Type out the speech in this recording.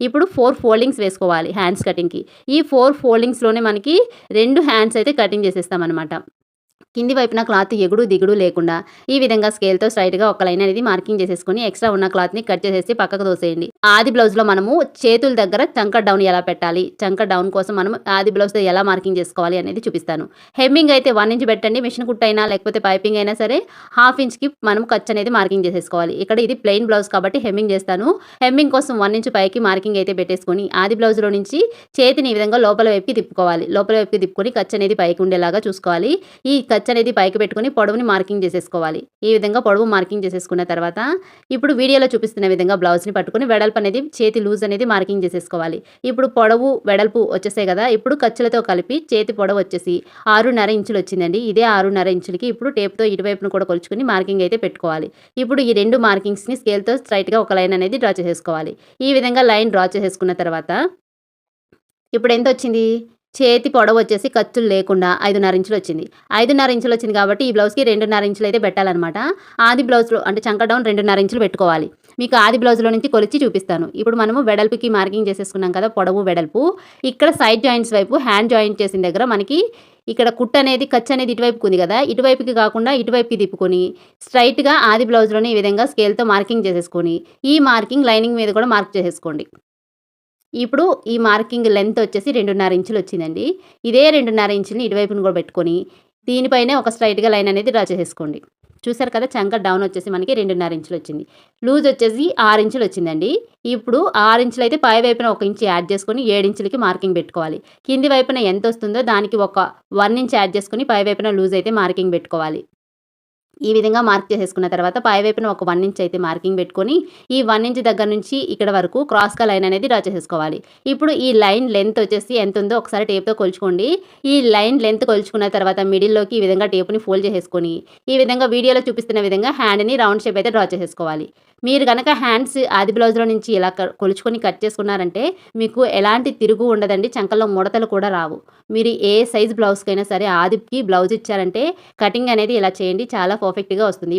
ఇప్పుడు four foldings వేసుకోవాలి hands కటింగ్కి ఈ ఫోర్ ఫోల్డింగ్స్లోనే మనకి రెండు హ్యాండ్స్ అయితే కటింగ్ చేసేస్తామన్నమాట కింది వైపున క్లాత్ ఎగుడు దిగుడు లేకుండా ఈ విధంగా స్కేల్తో స్ట్రైట్గా ఒక లైన్ అనేది మార్కింగ్ చేసేసుకొని ఎక్స్ట్రా ఉన్న క్లాత్ని కట్ చేసేసి పక్కకు దోసేయండి ఆది బ్లౌజ్లో మనము చేతుల దగ్గర చంక డౌన్ ఎలా పెట్టాలి? చంక డౌన్ కోసం మనం ఆది బ్లౌజ్తో ఎలా మార్కింగ్ చేసుకోవాలి అనేది చూపిస్తాను. హెమ్మింగ్ అయితే వన్ ఇంచ్ పెట్టండి మిషన్ కుట్ అయినా లేకపోతే పైపింగ్ అయినా సరే హాఫ్ ఇంచ్కి మనం ఖర్చు అనేది మార్కింగ్ చేసేసుకోవాలి. ఇక్కడ ఇది ప్లెయిన్ బ్లౌజ్ కాబట్టి హెమ్మింగ్ చేస్తాను. హెమ్మింగ్ కోసం వన్ ఇంచ్ పైకి మార్కింగ్ అయితే పెట్టేసుకొని ఆది బ్లౌజ్లో నుంచి చేతిని ఈ విధంగా లోపల వైపుకి తిప్పుకోవాలి. లోపల వైపుకి తిప్పుకొని ఖర్చు అనేది పైకి ఉండేలాగా చూసుకోవాలి. ఈ ఖర్చు అనేది పైకి పెట్టుకొని పొడవుని మార్కింగ్ చేసేసుకోవాలి. ఈ విధంగా పొడవు మార్కింగ్ చేసేసుకున్న తర్వాత ఇప్పుడు వీడియోలో చూపిస్తున్న విధంగా బ్లౌజ్ని పట్టుకొని వెడల్పు అనేది చేతి లూజ్ అనేది మార్కింగ్ చేసేసుకోవాలి. ఇప్పుడు పొడవు వెడల్పు వచ్చేసాయి కదా ఇప్పుడు ఖర్చులతో కలిపి చేతి పొడవు వచ్చేసి ఆరున్నర ఇంచులు వచ్చిందండి. ఇదే ఆరున్నర ఇంచులకి ఇప్పుడు టేప్తో ఇటువైపును కూడా కొలుచుకొని మార్కింగ్ అయితే పెట్టుకోవాలి. ఇప్పుడు ఈ రెండు మార్కింగ్స్ని స్కేల్తో స్ట్రైట్గా ఒక లైన్ అనేది డ్రా చేసేసుకోవాలి. ఈ విధంగా లైన్ డ్రా చేసేసుకున్న తర్వాత ఇప్పుడు ఎంత వచ్చింది? చేతి పొడవు వచ్చేసి ఖర్చులు లేకుండా ఐదున్నర ఇంచులు వచ్చింది. ఐదున్నర ఇంచులు వచ్చింది కాబట్టి ఈ బ్లౌజ్కి రెండున్నర ఇంచులు అయితే పెట్టాలన్నమాట. ఆది బ్లౌజ్లో అంటే చంక డౌన్ రెండున్నర ఇంచులు పెట్టుకోవాలి. మీకు ఆది బ్లౌజ్లో నుంచి కొలిచి చూపిస్తాను. ఇప్పుడు మనము వెడల్పుకి మార్కింగ్ చేసేసుకున్నాం కదా పొడవు వెడల్పు. ఇక్కడ సైడ్ జాయింట్స్ వైపు హ్యాండ్ జాయింట్ చేసిన దగ్గర మనకి ఇక్కడ కుట్ అనేది ఖర్చు అనేది ఇటువైపుకు ఉంది కదా. ఇటువైపుకి కాకుండా ఇటువైపుకి తిప్పుకొని స్ట్రైట్గా ఆది బ్లౌజ్లోనే ఈ విధంగా స్కేల్తో మార్కింగ్ చేసేసుకొని ఈ మార్కింగ్ లైనింగ్ మీద కూడా మార్క్ చేసేసుకోండి. ఇప్పుడు ఈ మార్కింగ్ లెంత్ వచ్చేసి రెండున్నర ఇంచులు వచ్చిందండి. ఇదే రెండున్నర ఇంచుని ఇటువైపుని కూడా పెట్టుకొని దీనిపైనే ఒక స్ట్రైట్గా లైన్ అనేది డ్రా చేసేసుకోండి. చూసారు కదా చంక డౌన్ వచ్చేసి మనకి రెండున్నర ఇంచులు వచ్చింది. లూజ్ వచ్చేసి ఆరు ఇంచులు వచ్చిందండి. ఇప్పుడు ఆరు ఇంచులు అయితే పై వైపున ఒక ఇంచు యాడ్ చేసుకొని ఏడు ఇంచులకి మార్కింగ్ పెట్టుకోవాలి. కింది వైపున ఎంత వస్తుందో దానికి ఒక వన్ ఇంచ్ యాడ్ చేసుకొని పై వైపున లూజ్ అయితే మార్కింగ్ పెట్టుకోవాలి. ఈ విధంగా మార్క్ చేసేసుకున్న తర్వాత పై వైపున ఒక వన్ ఇంచ్ అయితే మార్కింగ్ పెట్టుకొని ఈ వన్ ఇంచ్ దగ్గర నుంచి ఇక్కడ వరకు క్రాస్గా లైన్ అనేది డ్రా చేసేసుకోవాలి. ఇప్పుడు ఈ లైన్ లెంత్ వచ్చేసి ఎంత ఉందో ఒకసారి టేప్తో కొలుచుకోండి. ఈ లైన్ లెంత్ కొలుచుకున్న తర్వాత మిడిల్లోకి ఈ విధంగా టేప్ని ఫోల్డ్ చేసేసుకొని ఈ విధంగా వీడియోలో చూపిస్తున్న విధంగా హ్యాండ్ని రౌండ్ షేప్ అయితే డ్రా చేసేసుకోవాలి. మీరు కనుక హ్యాండ్స్ ఆది బ్లౌజ్లో నుంచి ఇలా కొలుచుకొని కట్ చేసుకున్నారంటే మీకు ఎలాంటి తిరుగు ఉండదండి చంకల్లో ముడతలు కూడా రావు. మీరు ఏ సైజ్ బ్లౌజ్కైనా సరే ఆదికి బ్లౌజ్ ఇచ్చారంటే కటింగ్ అనేది ఇలా చేయండి చాలా పర్ఫెక్ట్గా వస్తుంది.